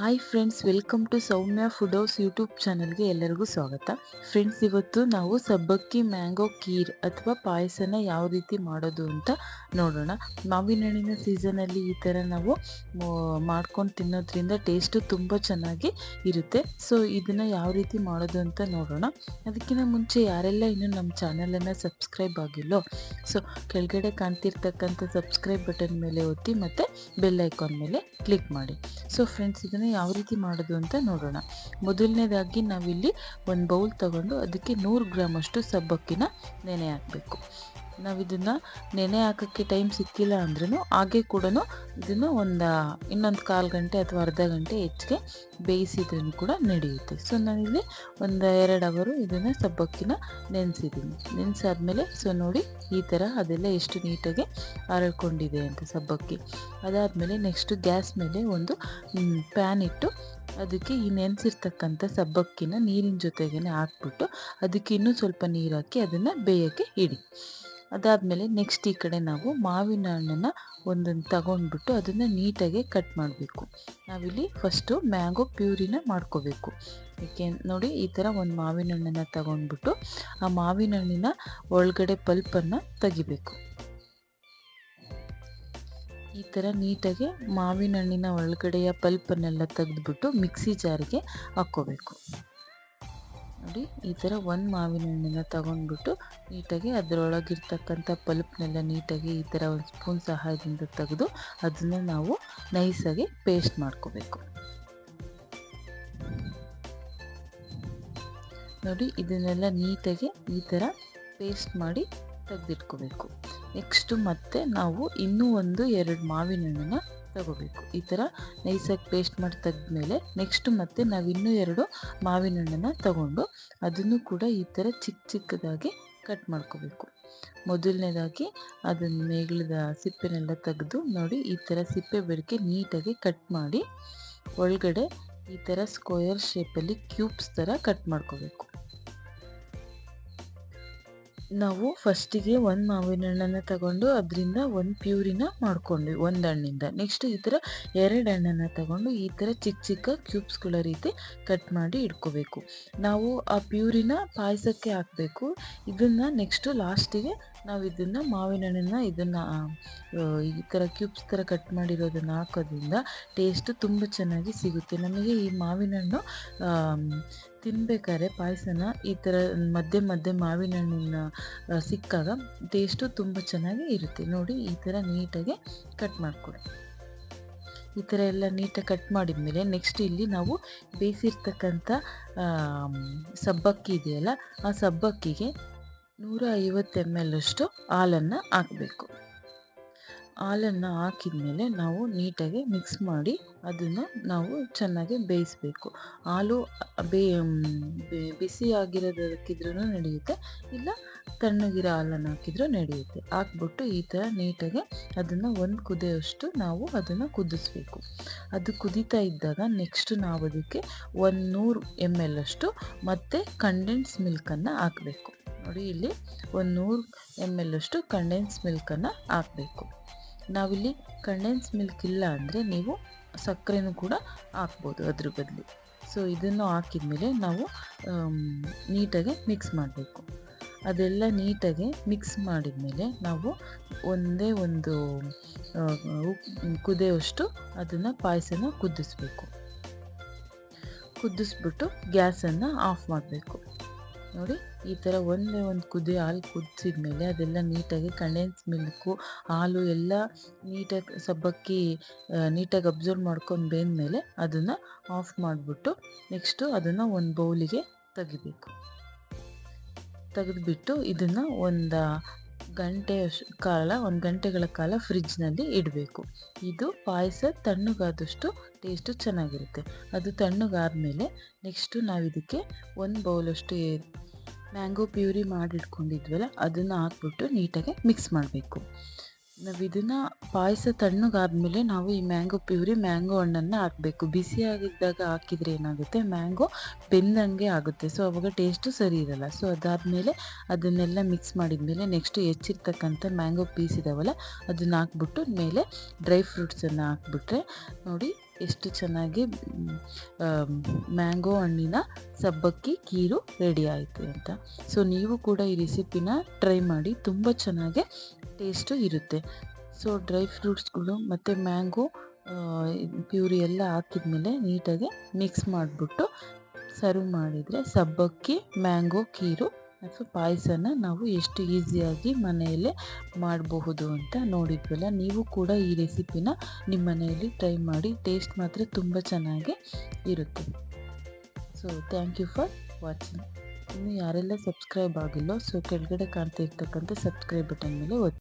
Hi friends welcome to Soumya food house YouTube ಚಾನಲ್ಗೆ ಎಲ್ಲರಿಗೂ ಸ್ವಾಗತ. ಫ್ರೆಂಡ್ಸ್ ಇವತ್ತು ನಾವು ಸಬ್ಬಕ್ಕಿ, ಮ್ಯಾಂಗೋ ಕೀರ್ ಅಥವಾ ಪಾಯಸನ ಯಾವ ರೀತಿ ಮಾಡೋದು ಅಂತ ನೋಡೋಣ. ಮಾವಿನ ಹಣ್ಣಿನ ಸೀಸನಲ್ಲಿ ಈ ಥರ ನಾವು ಮಾಡ್ಕೊಂಡು ತಿನ್ನೋದ್ರಿಂದ ಟೇಸ್ಟು ತುಂಬ ಚೆನ್ನಾಗಿ ಇರುತ್ತೆ. ಸೊ ಇದನ್ನು ಯಾವ ರೀತಿ ಮಾಡೋದು ಅಂತ ನೋಡೋಣ. ಅದಕ್ಕಿಂತ ಮುಂಚೆ ಯಾರೆಲ್ಲ ಇನ್ನೂ ನಮ್ಮ ಚಾನಲನ್ನು ಸಬ್ಸ್ಕ್ರೈಬ್ ಆಗಿಲ್ಲೋ ಸೊ ಕೆಳಗಡೆ ಕಾಣ್ತಿರ್ತಕ್ಕಂಥ ಸಬ್ಸ್ಕ್ರೈಬ್ ಬಟನ್ ಮೇಲೆ ಒತ್ತಿ ಮತ್ತು ಬೆಲ್ ಐಕಾನ್ ಮೇಲೆ ಕ್ಲಿಕ್ ಮಾಡಿ. ಸೊ ಫ್ರೆಂಡ್ಸ್ ಇದನ್ನು ಯಾವ ರೀತಿ ಮಾಡೋದು ಅಂತ ನೋಡೋಣ. ಮೊದಲನೇದಾಗಿ ನಾವಿಲ್ಲಿ ಒಂದು ಬೌಲ್ ತಗೊಂಡು ಅದಕ್ಕೆ ನೂರು ಗ್ರಾಮಷ್ಟು ಸಬ್ಬಕ್ಕಿನ ನೆನೆ ಹಾಕಬೇಕು. ನಾವು ಇದನ್ನು ನೆನೆ ಹಾಕೋಕ್ಕೆ ಟೈಮ್ ಸಿಕ್ಕಿಲ್ಲ ಅಂದ್ರೂ ಹಾಗೆ ಕೂಡ ಇದನ್ನು ಒಂದು ಇನ್ನೊಂದು ಕಾಲು ಗಂಟೆ ಅಥವಾ ಅರ್ಧ ಗಂಟೆ ಹೆಚ್ಚಿಗೆ ಬೇಯಿಸಿದ್ರೂ ಕೂಡ ನಡೆಯುತ್ತೆ. ಸೊ ನಾನಿಲ್ಲಿ ಒಂದು ಎರಡು ಅವರು ಇದನ್ನು ಸಬ್ಬಕ್ಕಿನ ನೆನೆಸಿದ್ದೀನಿ ನೆನೆಸಾದ್ಮೇಲೆ ಸೊ ನೋಡಿ ಈ ಥರ ಅದೆಲ್ಲ ಎಷ್ಟು ನೀಟಾಗಿ ಅರಳ್ಕೊಂಡಿದೆ ಅಂತ ಸಬ್ಬಕ್ಕಿ. ಅದಾದಮೇಲೆ ನೆಕ್ಸ್ಟು ಗ್ಯಾಸ್ ಮೇಲೆ ಒಂದು ಪ್ಯಾನ್ ಇಟ್ಟು ಅದಕ್ಕೆ ಈ ನೆನೆಸಿರ್ತಕ್ಕಂಥ ಸಬ್ಬಕ್ಕಿನ ನೀರಿನ ಜೊತೆಗೇ ಹಾಕ್ಬಿಟ್ಟು ಅದಕ್ಕೆ ಇನ್ನೂ ಸ್ವಲ್ಪ ನೀರು ಹಾಕಿ ಅದನ್ನು ಬೇಯೋಕ್ಕೆ ಇಡಿ. ಅದಾದಮೇಲೆ ನೆಕ್ಸ್ಟ್ ಈ ಕಡೆ ನಾವು ಮಾವಿನ ಹಣ್ಣನ್ನು ಒಂದೊಂದು ತಗೊಂಡ್ಬಿಟ್ಟು ಅದನ್ನು ನೀಟಾಗಿ ಕಟ್ ಮಾಡಬೇಕು. ನಾವಿಲ್ಲಿ ಫಸ್ಟು ಮ್ಯಾಂಗೋ ಪ್ಯೂರಿನ ಮಾಡ್ಕೋಬೇಕು. ಏಕೆ ನೋಡಿ ಈ ಥರ ಒಂದು ಮಾವಿನ ಹಣ್ಣನ್ನು ತಗೊಂಡ್ಬಿಟ್ಟು ಆ ಮಾವಿನ ಹಣ್ಣಿನ ಒಳಗಡೆ ಪಲ್ಪನ್ನು ತೆಗಿಬೇಕು. ಈ ಥರ ನೀಟಾಗಿ ಮಾವಿನ ಹಣ್ಣಿನ ಒಳಗಡೆಯ ಪಲ್ಪನ್ನೆಲ್ಲ ತೆಗೆದ್ಬಿಟ್ಟು ಮಿಕ್ಸಿ ಜಾರಿಗೆ ಹಾಕ್ಕೋಬೇಕು. ನೋಡಿ ಈ ಥರ ಒಂದು ಮಾವಿನ ಹಣ್ಣನ್ನು ತಗೊಂಡ್ಬಿಟ್ಟು ನೀಟಾಗಿ ಅದರೊಳಗಿರ್ತಕ್ಕಂಥ ಪಲ್ಪ್ನೆಲ್ಲ ನೀಟಾಗಿ ಈ ಥರ ಒಂದು ಸ್ಪೂನ್ ಸಹಾಯದಿಂದ ತೆಗೆದು ಅದನ್ನು ನಾವು ನೈಸಾಗಿ ಪೇಸ್ಟ್ ಮಾಡ್ಕೋಬೇಕು. ನೋಡಿ, ಇದನ್ನೆಲ್ಲ ನೀಟಾಗಿ ಈ ಥರ ಪೇಸ್ಟ್ ಮಾಡಿ ತೆಗೆದಿಟ್ಕೋಬೇಕು. ನೆಕ್ಸ್ಟು ಮತ್ತೆ ನಾವು ಇನ್ನೂ ಒಂದು ಎರಡು ಮಾವಿನ ಹಣ್ಣನ್ನು ತಗೋಬೇಕು. ಈ ಥರ ನೈಸಾಗಿ ಪೇಸ್ಟ್ ಮಾಡಿ ತೆಗೆದ್ಮೇಲೆ ನೆಕ್ಸ್ಟ್ ಮತ್ತೆ ನಾವು ಇನ್ನೂ ಎರಡು ಮಾವಿನ ಹಣ್ಣನ್ನು ತಗೊಂಡು ಅದನ್ನು ಕೂಡ ಈ ಥರ ಚಿಕ್ಕ ಚಿಕ್ಕದಾಗಿ ಕಟ್ ಮಾಡ್ಕೋಬೇಕು. ಮೊದಲನೇದಾಗಿ ಅದನ್ನ ಮೇಗಳದ ಸಿಪ್ಪೆನೆಲ್ಲ ತೆಗೆದು ನೋಡಿ ಈ ಥರ ಸಿಪ್ಪೆ ಬೆರಕೆ ನೀಟಾಗಿ ಕಟ್ ಮಾಡಿ ಒಳಗಡೆ ಈ ಥರ ಸ್ಕ್ವಯರ್ ಶೇಪಲ್ಲಿ ಕ್ಯೂಬ್ಸ್ ಥರ ಕಟ್ ಮಾಡ್ಕೋಬೇಕು. ನಾವು ಫಸ್ಟಿಗೆ ಒಂದು ಮಾವಿನ ಹಣ್ಣನ್ನು ತಗೊಂಡು ಅದರಿಂದ ಒಂದು ಪ್ಯೂರಿನ ಮಾಡ್ಕೊಂಡ್ವಿ, ಒಂದು ಹಣ್ಣಿಂದ. ನೆಕ್ಸ್ಟ್ ಈ ಥರ ಎರಡು ಹಣ್ಣನ್ನು ತಗೊಂಡು ಈ ಥರ ಚಿಕ್ಕ ಚಿಕ್ಕ ಕ್ಯೂಬ್ಸ್ಗಳ ರೀತಿ ಕಟ್ ಮಾಡಿ ಇಟ್ಕೋಬೇಕು ನಾವು ಆ ಪ್ಯೂರಿನ ಪಾಯಸಕ್ಕೆ ಹಾಕಬೇಕು. ಇದನ್ನು ನೆಕ್ಸ್ಟು ಲಾಸ್ಟಿಗೆ ನಾವು ಇದನ್ನು ಮಾವಿನ ಹಣ್ಣನ್ನು ಇದನ್ನು ಈ ಥರ ಕ್ಯೂಬ್ಸ್ ಥರ ಕಟ್ ಮಾಡಿರೋದನ್ನು ಹಾಕೋದ್ರಿಂದ ಟೇಸ್ಟು ತುಂಬ ಚೆನ್ನಾಗಿ ಸಿಗುತ್ತೆ. ನಮಗೆ ಈ ಮಾವಿನ ಹಣ್ಣು ತಿನ್ಬೇಕಾದ್ರೆ ಪಾಯಸನ ಈ ಥರ ಮಧ್ಯೆ ಮಧ್ಯೆ ಮಾವಿನ ಹಣ್ಣಿನ ಸಿಕ್ಕಾಗ ಟೇಸ್ಟು ತುಂಬ ಚೆನ್ನಾಗಿ ಇರುತ್ತೆ. ನೋಡಿ ಈ ಥರ ನೀಟಾಗಿ ಕಟ್ ಮಾಡಿಕೊಡಿ. ಈ ಥರ ಎಲ್ಲ ನೀಟಾಗಿ ಕಟ್ ಮಾಡಿದ ಮೇಲೆ ನೆಕ್ಸ್ಟ್ ಇಲ್ಲಿ ನಾವು ಬೇಯಿಸಿರ್ತಕ್ಕಂಥ ಸಬ್ಬಕ್ಕಿ ಇದೆಯಲ್ಲ, ಆ ಸಬ್ಬಕ್ಕಿಗೆ ನೂರ ಐವತ್ತು ಎಂ ಎಲ್ ಅಷ್ಟು ಹಾಲನ್ನು ಹಾಕಬೇಕು. ಹಾಲನ್ನು ಹಾಕಿದ ಮೇಲೆ ನಾವು ನೀಟಾಗಿ ಮಿಕ್ಸ್ ಮಾಡಿ ಅದನ್ನು ನಾವು ಚೆನ್ನಾಗಿ ಬೇಯಿಸಬೇಕು. ಹಾಲು ಬೇ ಬಿಸಿ ಆಗಿರೋದಕ್ಕಿದ್ರೂ ನಡೆಯುತ್ತೆ, ಇಲ್ಲ ತಣ್ಣಗಿರೋ ಹಾಲನ್ನು ಹಾಕಿದ್ರೂ ನಡೆಯುತ್ತೆ. ಹಾಕ್ಬಿಟ್ಟು ಈ ಥರ ನೀಟಾಗಿ ಅದನ್ನು ಒಂದು ಕುದಿಯೋಷ್ಟು ನಾವು ಅದನ್ನು ಕುದಿಸ್ಬೇಕು. ಅದು ಕುದೀತಾ ಇದ್ದಾಗ ನೆಕ್ಸ್ಟ್ ನಾವು ಅದಕ್ಕೆ ಒಂದು ನೂರು ಎಂ ಎಲ್ ಅಷ್ಟು ಮತ್ತು ಕಂಡೆನ್ಸ್ ಮಿಲ್ಕನ್ನು ಹಾಕಬೇಕು. ನೋಡಿ ಇಲ್ಲಿ ಒಂದು ನೂರು ಎಂ ಎಲ್ ಅಷ್ಟು ಕಂಡೆನ್ಸ್ ಮಿಲ್ಕನ್ನು ಹಾಕಬೇಕು. ನಾವಿಲ್ಲಿ ಕಂಡೆನ್ಸ್ ಮಿಲ್ಕ್ ಇಲ್ಲ ಅಂದರೆ ನೀವು ಸಕ್ಕರೆನೂ ಕೂಡ ಹಾಕ್ಬೋದು ಅದ್ರ ಬದಲು. ಸೊ ಇದನ್ನು ಹಾಕಿದ ಮೇಲೆ ನಾವು ನೀಟಾಗಿ ಮಿಕ್ಸ್ ಮಾಡಬೇಕು. ಅದೆಲ್ಲ ನೀಟಾಗಿ ಮಿಕ್ಸ್ ಮಾಡಿದ ಮೇಲೆ ನಾವು ಒಂದೇ ಒಂದು ಕುದಿಯೋಷ್ಟು ಅದನ್ನು ಪಾಯಸನ ಕುದಿಸ್ಬೇಕು. ಕುದಿಸ್ಬಿಟ್ಟು ಗ್ಯಾಸನ್ನು ಆಫ್ ಮಾಡಬೇಕು. ನೋಡಿ, ಈ ಥರ ಒಂದೇ ಒಂದು ಕುದಿ ಹಾಲು ಕುದಿಸಿದ ಮೇಲೆ ಅದೆಲ್ಲ ನೀಟಾಗಿ ಕಂಡೆನ್ಸ್ ಮಿಲ್ಕು, ಹಾಲು ಎಲ್ಲ ನೀಟಾಗಿ ಸಬ್ಬಕ್ಕಿ ನೀಟಾಗಿ ಅಬ್ಸರ್ವ್ ಮಾಡ್ಕೊಂಡು ಬೇಂದಮೇಲೆ ಅದನ್ನು ಆಫ್ ಮಾಡಿಬಿಟ್ಟು ನೆಕ್ಸ್ಟು ಅದನ್ನು ಒಂದು ಬೌಲಿಗೆ ತೆಗಿಬೇಕು. ತೆಗೆದುಬಿಟ್ಟು ಇದನ್ನು ಒಂದು ಗಂಟೆ ಕಾಲ, ಒಂದು ಗಂಟೆಗಳ ಕಾಲ ಫ್ರಿಜ್ನಲ್ಲಿ ಇಡಬೇಕು. ಇದು ಪಾಯಸ ತಣ್ಣಗಾದಷ್ಟು ಟೇಸ್ಟು ಚೆನ್ನಾಗಿರುತ್ತೆ. ಅದು ತಣ್ಣಗಾದ್ಮೇಲೆ ನೆಕ್ಸ್ಟು ನಾವು ಇದಕ್ಕೆ ಒಂದು ಬೌಲಷ್ಟು ಮ್ಯಾಂಗೋ ಪ್ಯೂರಿ ಮಾಡಿಟ್ಕೊಂಡಿದ್ವಲ್ಲ, ಅದನ್ನು ಹಾಕ್ಬಿಟ್ಟು ನೀಟಾಗಿ ಮಿಕ್ಸ್ ಮಾಡಬೇಕು. ನಾವು ಇದನ್ನು ಪಾಯಸ ತಣ್ಣಗಾದ್ಮೇಲೆ ನಾವು ಈ ಮ್ಯಾಂಗೋ ಪ್ಯೂರಿ, ಮ್ಯಾಂಗೋ ಹಣ್ಣನ್ನು ಹಾಕಬೇಕು. ಬಿಸಿಯಾಗಿದ್ದಾಗ ಹಾಕಿದರೆ ಏನಾಗುತ್ತೆ? ಮ್ಯಾಂಗೋ ಬೆಂದಂಗೆ ಆಗುತ್ತೆ. ಸೊ ಅವಾಗ ಟೇಸ್ಟು ಸರಿ ಇರಲ್ಲ. ಸೊ ಅದಾದಮೇಲೆ ಅದನ್ನೆಲ್ಲ ಮಿಕ್ಸ್ ಮಾಡಿದ್ಮೇಲೆ ನೆಕ್ಸ್ಟ್ ಹೆಚ್ಚಿರ್ತಕ್ಕಂಥ ಮ್ಯಾಂಗೋ ಪೀಸ್ ಇದಾವಲ್ಲ, ಅದನ್ನ ಹಾಕ್ಬಿಟ್ಟು ಮೇಲೆ ಡ್ರೈ ಫ್ರೂಟ್ಸನ್ನು ಹಾಕ್ಬಿಟ್ರೆ ನೋಡಿ ಎಷ್ಟು ಚೆನ್ನಾಗಿ ಮ್ಯಾಂಗೋ ಹಣ್ಣಿನ ಸಬ್ಬಕ್ಕಿ, ಕೀರು ರೆಡಿ ಆಯಿತು ಅಂತ. ಸೊ ನೀವು ಕೂಡ ಈ ರೆಸಿಪಿನ ಟ್ರೈ ಮಾಡಿ, ತುಂಬ ಚೆನ್ನಾಗಿ ಟೇಸ್ಟು ಇರುತ್ತೆ. ಸೊ ಡ್ರೈ ಫ್ರೂಟ್ಸ್ಗಳು ಮತ್ತು ಮ್ಯಾಂಗೋ ಪ್ಯೂರಿ ಎಲ್ಲ ಹಾಕಿದ್ಮೇಲೆ ನೀಟಾಗಿ ಮಿಕ್ಸ್ ಮಾಡಿಬಿಟ್ಟು ಸರ್ವ್ ಮಾಡಿದರೆ ಸಬ್ಬಕ್ಕಿ ಮ್ಯಾಂಗೋ ಕೀರು ಅಥವಾ ಪಾಯಸನ ನಾವು ಎಷ್ಟು ಈಸಿಯಾಗಿ ಮನೆಯಲ್ಲೇ ಮಾಡಬಹುದು ಅಂತ ನೋಡಿದ್ವಲ್ಲ. ನೀವು ಕೂಡ ಈ ರೆಸಿಪಿನ ನಿಮ್ಮ ಮನೆಯಲ್ಲಿ ಟ್ರೈ ಮಾಡಿ ಟೇಸ್ಟ್ ಮಾತ್ರ ತುಂಬ ಚೆನ್ನಾಗಿ ಇರುತ್ತೆ. So thank you for watching ಇನ್ನು ಯಾರೆಲ್ಲ ಸಬ್ಸ್ಕ್ರೈಬ್ ಆಗಿಲ್ಲೋ ಸೊ ಕೆಳಗಡೆ ಕಾಣ್ತಾ ಇರ್ತಕ್ಕಂಥ ಸಬ್ಸ್ಕ್ರೈಬ್ ಬಟನ್ ಮೇಲೆ ಒತ್ತಿ.